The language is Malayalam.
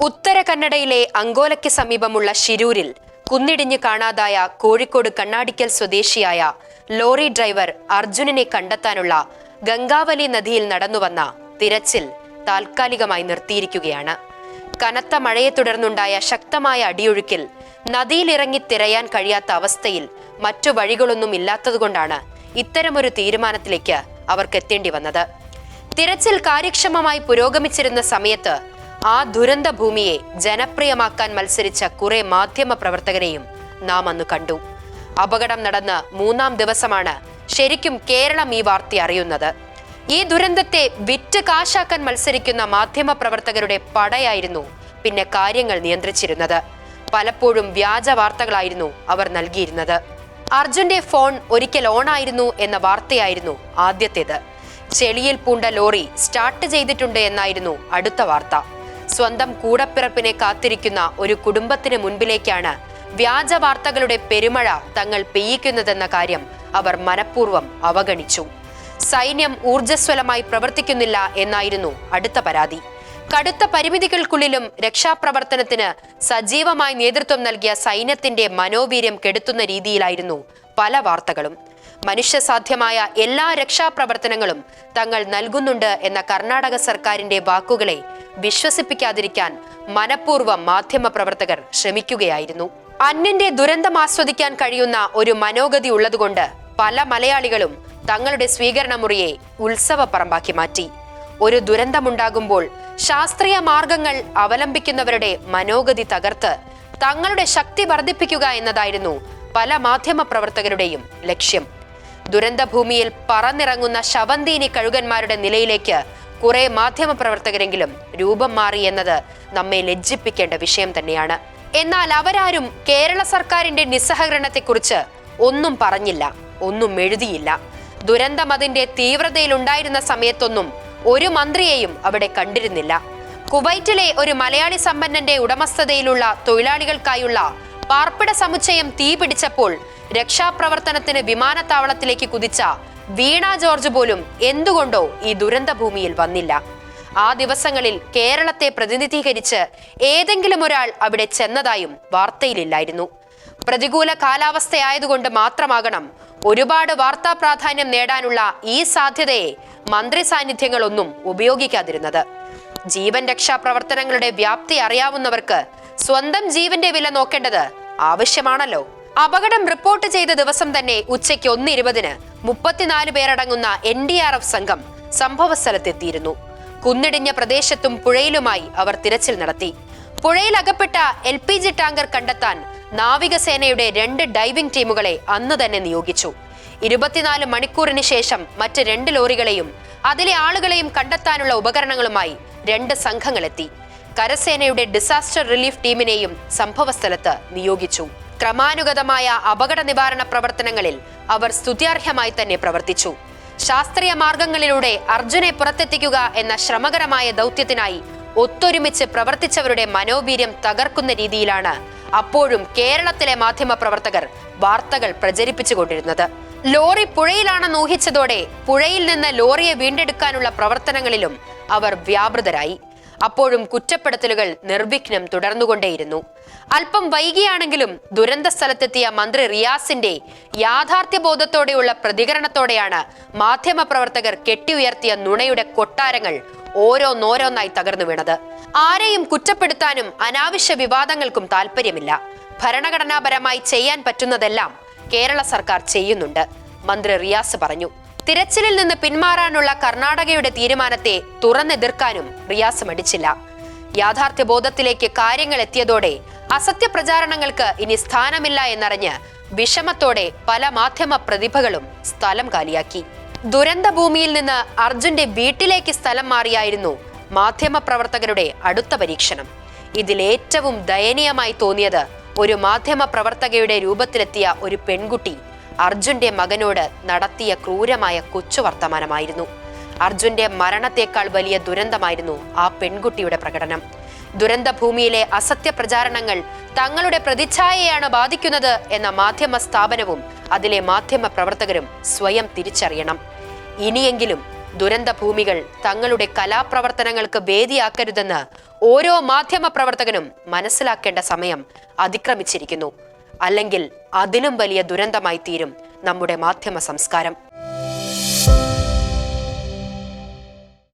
ഉത്തര കന്നഡയിലെ അങ്കോലയ്ക്ക് സമീപമുള്ള ശിരൂരിൽ കുന്നിടിഞ്ഞ് കാണാതായ കോഴിക്കോട് കണ്ണാടിക്കൽ സ്വദേശിയായ ലോറി ഡ്രൈവർ അർജുനനെ കണ്ടെത്താനുള്ള ഗംഗാവലി നദിയിൽ നടന്നുവന്ന തിരച്ചിൽ താൽക്കാലികമായി നിർത്തിയിരിക്കുകയാണ്. കനത്ത മഴയെ തുടർന്നുണ്ടായ ശക്തമായ അടിയൊഴുക്കിൽ നദിയിലിറങ്ങി തിരയാൻ കഴിയാത്ത അവസ്ഥയിൽ മറ്റു വഴികളൊന്നും ഇല്ലാത്തതുകൊണ്ടാണ് ഇത്തരമൊരു തീരുമാനത്തിലേക്ക് അവർക്ക് എത്തേണ്ടി വന്നത്. തിരച്ചിൽ കാര്യക്ഷമമായി പുരോഗമിച്ചിരുന്ന സമയത്ത് ആ ദുരന്ത ഭൂമിയെ ജനപ്രിയമാക്കാൻ മത്സരിച്ച കുറെ മാധ്യമ പ്രവർത്തകരെയും നാം അന്ന് കണ്ടു. അപകടം നടന്ന് മൂന്നാം ദിവസമാണ് ശരിക്കും കേരളം ഈ വാർത്ത അറിയുന്നത്. ഈ ദുരന്തത്തെ വിറ്റ് കാശാക്കാൻ മത്സരിക്കുന്ന മാധ്യമ പ്രവർത്തകരുടെ പടയായിരുന്നു പിന്നെ കാര്യങ്ങൾ നിയന്ത്രിച്ചിരുന്നത്. പലപ്പോഴും വ്യാജ വാർത്തകളായിരുന്നു അവർ നൽകിയിരുന്നത്. അർജുന്റെ ഫോൺ ഒരിക്കൽ ഓണായിരുന്നു എന്ന വാർത്തയായിരുന്നു ആദ്യത്തേത്. ചെളിയിൽ പൂണ്ട ലോറി സ്റ്റാർട്ട് ചെയ്തിട്ടുണ്ട് എന്നായിരുന്നു അടുത്ത വാർത്ത. സ്വന്തം കൂടപ്പിറപ്പിനെ കാത്തിരിക്കുന്ന ഒരു കുടുംബത്തിന് മുൻപിലേക്കാണ് വ്യാജ വാർത്തകളുടെ പെരുമഴ തങ്ങൾ പെയ്യിക്കുന്നതെന്ന കാര്യം അവർ മനഃപൂർവം അവഗണിച്ചു. സൈന്യം ഊർജസ്വലമായി പ്രവർത്തിക്കുന്നില്ല എന്നായിരുന്നു അടുത്ത പരാതി. കടുത്ത പരിമിതികൾക്കുള്ളിലും രക്ഷാപ്രവർത്തനത്തിന് സജീവമായി നേതൃത്വം നൽകിയ സൈന്യത്തിന്റെ മനോവീര്യം കെടുത്തുന്ന രീതിയിലായിരുന്നു പല വാർത്തകളും. മനുഷ്യസാധ്യമായ എല്ലാ രക്ഷാപ്രവർത്തനങ്ങളും തങ്ങൾ നൽകുന്നുണ്ട് എന്ന കർണാടക സർക്കാരിന്റെ വാക്കുകളെ വിശ്വസിപ്പിക്കാതിരിക്കാൻ മനഃപൂർവം മാധ്യമ പ്രവർത്തകർ ശ്രമിക്കുകയായിരുന്നു. അന്നിന്റെ ദുരന്തം ആസ്വദിക്കാൻ കഴിയുന്ന ഒരു മനോഗതി ഉള്ളതുകൊണ്ട് പല മലയാളികളും തങ്ങളുടെ സ്വീകരണ മുറിയെ ഉത്സവ പറമ്പാക്കി മാറ്റി. ഒരു ദുരന്തമുണ്ടാകുമ്പോൾ ശാസ്ത്രീയ മാർഗങ്ങൾ അവലംബിക്കുന്നവരുടെ മനോഗതി തകർത്ത് തങ്ങളുടെ ശക്തി വർദ്ധിപ്പിക്കുക എന്നതായിരുന്നു പല മാധ്യമ പ്രവർത്തകരുടെയും ലക്ഷ്യം. ദുരന്തഭൂമിയിൽ പറന്നിറങ്ങുന്ന ശവന്തീനി കഴുകന്മാരുടെ നിലയിലേക്ക് കുറെ മാധ്യമ പ്രവർത്തകരെങ്കിലും രൂപം മാറി എന്നത് നമ്മെ ലജ്ജിപ്പിക്കേണ്ട വിഷയം തന്നെയാണ്. എന്നാൽ അവരാരും കേരള സർക്കാരിന്റെ നിസ്സഹകരണത്തെക്കുറിച്ച് ഒന്നും പറഞ്ഞില്ല ഒന്നും എഴുതിയില്ല. ദുരന്തം അതിന്റെ തീവ്രതയിലുണ്ടായിരുന്ന സമയത്തൊന്നും ഒരു മന്ത്രിയെയും അവിടെ കണ്ടിരുന്നില്ല. കുവൈറ്റിലെ ഒരു മലയാളി സമ്പന്നന്റെ ഉടമസ്ഥതയിലുള്ള തൊഴിലാളികൾക്കായുള്ള പാർപ്പിട സമുച്ചയം തീപിടിച്ചപ്പോൾ രക്ഷാപ്രവർത്തനത്തിന് വിമാനത്താവളത്തിലേക്ക് കുതിച്ച വീണ ജോർജ് പോലും എന്തുകൊണ്ടോ ഈ ദുരന്ത ഭൂമിയിൽ വന്നില്ല. ആ ദിവസങ്ങളിൽ കേരളത്തെ പ്രതിനിധീകരിച്ച് ഏതെങ്കിലും ഒരാൾ അവിടെ ചെന്നതായും വാർത്തയിലില്ലായിരുന്നു. പ്രതികൂല കാലാവസ്ഥയായതുകൊണ്ട് മാത്രമാകണം ഒരുപാട് വാർത്താ പ്രാധാന്യം നേടാനുള്ള ഈ സാധ്യതയെ മന്ത്രി സാന്നിധ്യങ്ങളൊന്നും ഉപയോഗിക്കാതിരുന്നത്. ജീവൻ രക്ഷാ പ്രവർത്തനങ്ങളുടെ വ്യാപ്തി അറിയാവുന്നവർക്ക് സ്വന്തം ജീവന്റെ വില നോക്കേണ്ടത് ആവശ്യമാണല്ലോ. അപകടം റിപ്പോർട്ട് ചെയ്ത ദിവസം തന്നെ ഉച്ചയ്ക്ക് ഒന്ന് ഇരുപതിന് മുപ്പത്തിനാല് പേരടങ്ങുന്ന എൻ ഡി ആർ എഫ് സംഘം സംഭവസ്ഥലത്തെത്തിയിരുന്നു. കുന്നിടിഞ്ഞ പ്രദേശത്തും പുഴയിലുമായി അവർ തിരച്ചിൽ നടത്തി. പുഴയിൽ അകപ്പെട്ട എൽ പി ജി ടാങ്കർ കണ്ടെത്താൻ നാവികസേനയുടെ രണ്ട് ഡൈവിംഗ് ടീമുകളെ അന്ന് തന്നെ നിയോഗിച്ചു. ഇരുപത്തിനാല് മണിക്കൂറിന് ശേഷം മറ്റ് രണ്ട് ലോറികളെയും അതിലെ ആളുകളെയും കണ്ടെത്താനുള്ള ഉപകരണങ്ങളുമായി രണ്ട് സംഘങ്ങളെത്തി. കരസേനയുടെ ഡിസാസ്റ്റർ റിലീഫ് ടീമിനെയും സംഭവസ്ഥലത്ത് നിയോഗിച്ചു. ക്രമാനുഗതമായ അപകട നിവാരണ പ്രവർത്തനങ്ങളിൽ അവർ സ്തുത്യാർഹമായി തന്നെ പ്രവർത്തിച്ചു. ശാസ്ത്രീയ മാർഗങ്ങളിലൂടെ അർജുനെ പുറത്തെത്തിക്കുക എന്ന ശ്രമകരമായ ദൗത്യത്തിനായി ഒത്തൊരുമിച്ച് പ്രവർത്തിച്ചവരുടെ മനോവീര്യം തകർക്കുന്ന രീതിയിലാണ് അപ്പോഴും കേരളത്തിലെ മാധ്യമ പ്രവർത്തകർ വാർത്തകൾ പ്രചരിപ്പിച്ചുകൊണ്ടിരുന്നത്. ലോറി പുഴയിലാണെന്ന് ഊഹിച്ചതോടെ പുഴയിൽ നിന്ന് ലോറിയെ വീണ്ടെടുക്കാനുള്ള പ്രവർത്തനങ്ങളിലും അവർ വ്യാപൃതരായി. അപ്പോഴും കുറ്റപ്പെടുത്തലുകൾ നിർവിഘ്നം തുടർന്നുകൊണ്ടേയിരുന്നു. അല്പം വൈകിയാണെങ്കിലും ദുരന്ത സ്ഥലത്തെത്തിയ മന്ത്രി റിയാസിന്റെ യാഥാർത്ഥ്യബോധത്തോടെയുള്ള പ്രതികരണത്തോടെയാണ് മാധ്യമപ്രവർത്തകർ കെട്ടിയുയർത്തിയ നുണയുടെ കൊട്ടാരങ്ങൾ ഓരോന്നോരോന്നായി തകർന്നു വീണത്. ആരെയും കുറ്റപ്പെടുത്താനും അനാവശ്യ വിവാദങ്ങൾക്കും താല്പര്യമില്ല ഭരണഘടനാപരമായി ചെയ്യാൻ പറ്റുന്നതെല്ലാം കേരള സർക്കാർ ചെയ്യുന്നുണ്ട് മന്ത്രി റിയാസ് പറഞ്ഞു. തിരച്ചിലിൽ നിന്ന് പിന്മാറാനുള്ള കർണാടകയുടെ തീരുമാനത്തെ തുറന്നെതിർക്കാനും റിയാസ് മടിച്ചില്ല യാഥാർത്ഥ്യബോധത്തിലേക്ക് കാര്യങ്ങൾ എത്തിയതോടെ അസത്യ പ്രചാരണങ്ങൾക്ക് ഇനി സ്ഥാനമില്ല എന്നറിഞ്ഞ് വിഷമത്തോടെ പല മാധ്യമ പ്രതിഭകളും സ്ഥലം കാലിയാക്കി. ദുരന്ത ഭൂമിയിൽ നിന്ന് അർജുന്റെ വീട്ടിലേക്ക് സ്ഥലം മാറിയായിരുന്നു മാധ്യമ പ്രവർത്തകരുടെ അടുത്ത പരീക്ഷണം. ഇതിലേറ്റവും ദയനീയമായി തോന്നിയത് ഒരു മാധ്യമ പ്രവർത്തകയുടെ രൂപത്തിലെത്തിയ ഒരു പെൺകുട്ടി അർജുന്റെ മകനോട് നടത്തിയ ക്രൂരമായ കൊച്ചു വർത്തമാനമായിരുന്നു അർജുന്റെ മരണത്തേക്കാൾ വലിയ ദുരന്തമായിരുന്നു ആ പെൺകുട്ടിയുടെ പ്രകടനം. ദുരന്തഭൂമിയിലെ അസത്യ പ്രചാരണങ്ങൾ തങ്ങളുടെ പ്രതിച്ഛായയാണ് ബാധിക്കുന്നത് എന്ന മാധ്യമ സ്ഥാപനവും അതിലെ മാധ്യമ പ്രവർത്തകരും സ്വയം തിരിച്ചറിയണം. ഇനിയെങ്കിലും ദുരന്ത ഭൂമികൾ തങ്ങളുടെ കലാപ്രവർത്തനങ്ങൾക്ക് വേദിയാക്കരുതെന്ന് ഓരോ മാധ്യമ പ്രവർത്തകനും മനസ്സിലാക്കേണ്ട സമയം അതിക്രമിച്ചിരിക്കുന്നു. അല്ലെങ്കിൽ അതിലും വലിയ ദുരന്തമായി തീരും നമ്മുടെ മാധ്യമ സംസ്കാരം